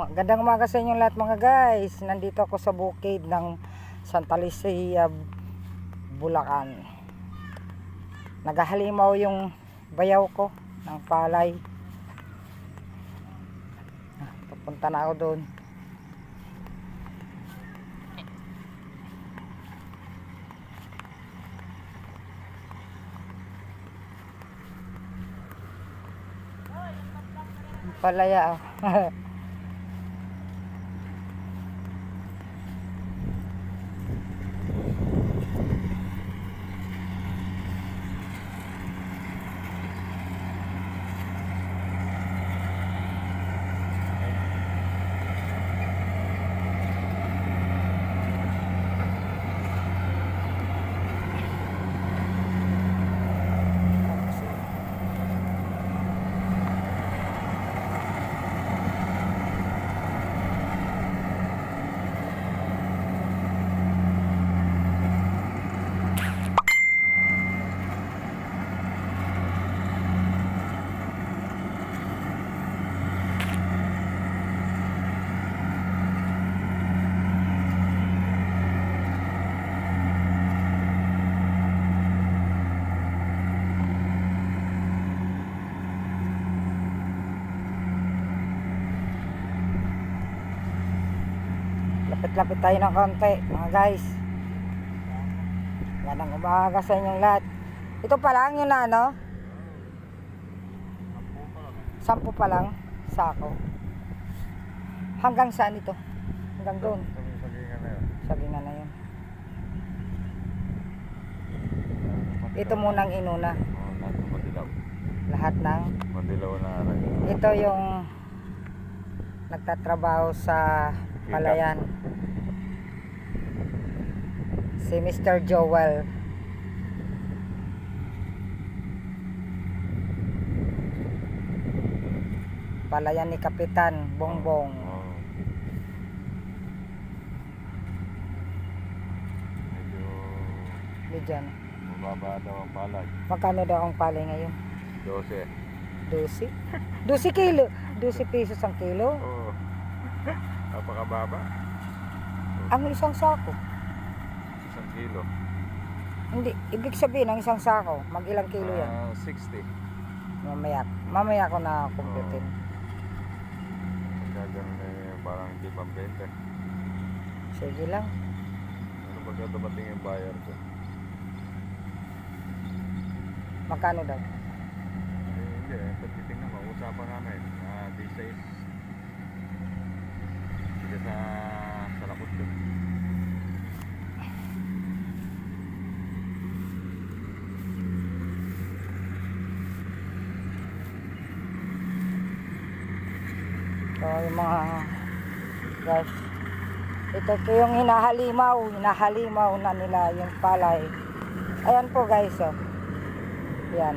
Uma- Gandang umaga sa inyong lahat mga guys. Nandito ako sa bukid ng Santa Lucia, Bulacan. Naghahalimaw yung bayaw ko ng palay. Ah, Papunta na ako doon. Palaya Lapit-lapit tayo ng konti, mga guys. Ganang umaga sa inyong lahat. Ito pa lang yun na, ano? Sampu pa lang. Sako. Hanggang saan ito? Hanggang doon. Sabi-sabi nga na yun. Ito munang inuna. Lahat ng. Ito yung nagtatrabaho sa palayan. Si Mr. Joel. Palayan ni Kapitan Bongbong. Oo. Medyo Bidyan. mababa daw ang palay. Magkano daw ang palay ngayon? 12. 12? 12 kilo. 12 pesos ang kilo. Oo. Napakababa. Ang isang sako. Isang kilo. Hindi, ibig sabihin ang isang sako, mag ilang kilo yan? Ah, 60. Mamaya, mamaya ko na kumputin. Pagka ganun eh, parang hindi pang 20. Sige lang. Ano pagka dumating yung buyer ko? Magkano daw? Eh, hindi eh. Ito titignan mo. Usapan namin. Ah, these days. Hindi sa sa lakot ko. So, yung mga guys, ito po yung hinahalimaw, hinahalimaw na nila yung palay. Ayan po guys, oh. Yan.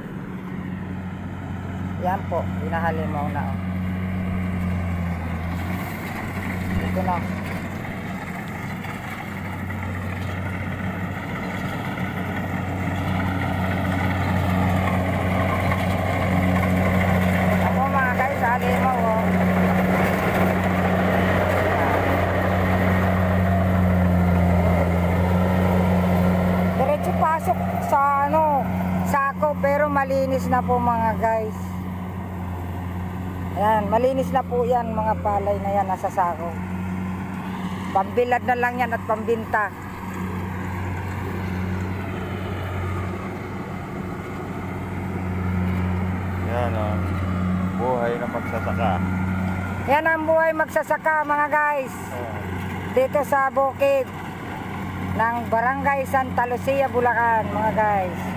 Yan po, hinahalimaw na. Oh. Ito na. Ako mga guys, halimaw, oh. Diretso pasok sa ano, pero malinis na po mga guys. Ayan, malinis na po yan mga palay na yan nasa sako. Pambilad na lang yan at pambinta. Yan ang buhay ng magsasaka. Yan ang buhay magsasaka mga guys. Dito sa bukid ng Barangay Santa Lucia, Bulacan mga guys.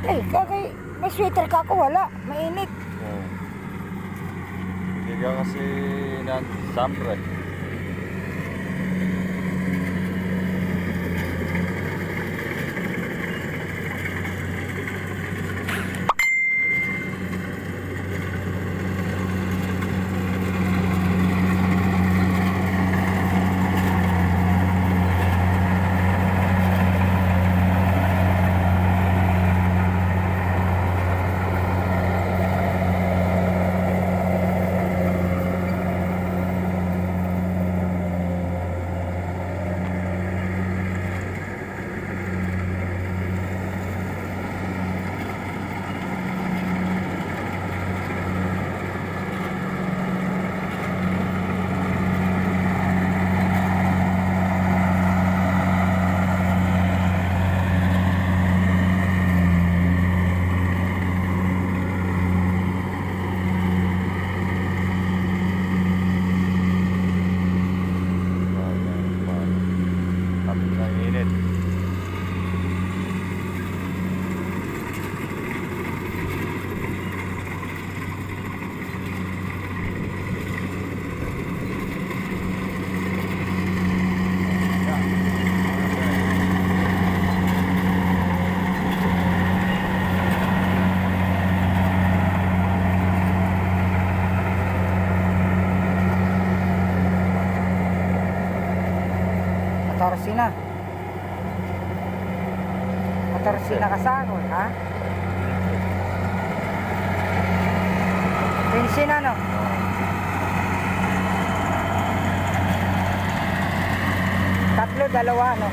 Eh, kakay, may sweater ka ako, wala. Mainit. Oo. Hindi ka kasi ng sambre. 14 na. 14 na kasakol, ha? 15 na, no? Tatlo, dalawa, no?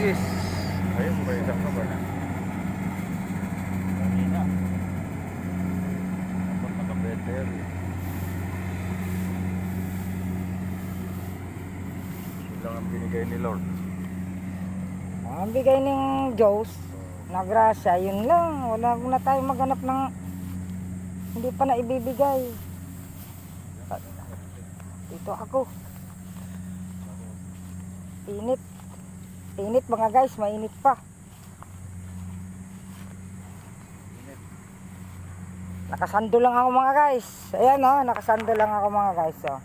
Minsais. Ayun, may isang ka ba na? Kanina. Dapat naka-better. Yun lang ang binigay ni Lord. Ang bigay ng Diyos na grasya, yun lang. Wala na tayo maghanap ng hindi pa na ibibigay. Dito ako. Init. Init mga guys, mainit pa. Nakasando lang ako mga guys. Ayan oh, nakasando lang ako mga guys oh.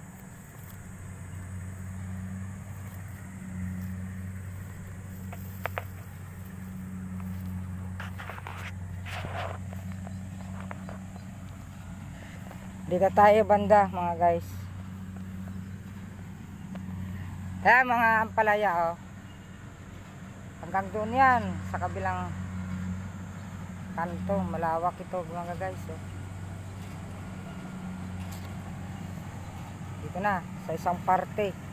Dito tayo banda mga guys. Kaya mga ampalaya oh. Hanggang doon yan sa kabilang kanto. Malawak ito mga guys oh. Dito na sa isang parte.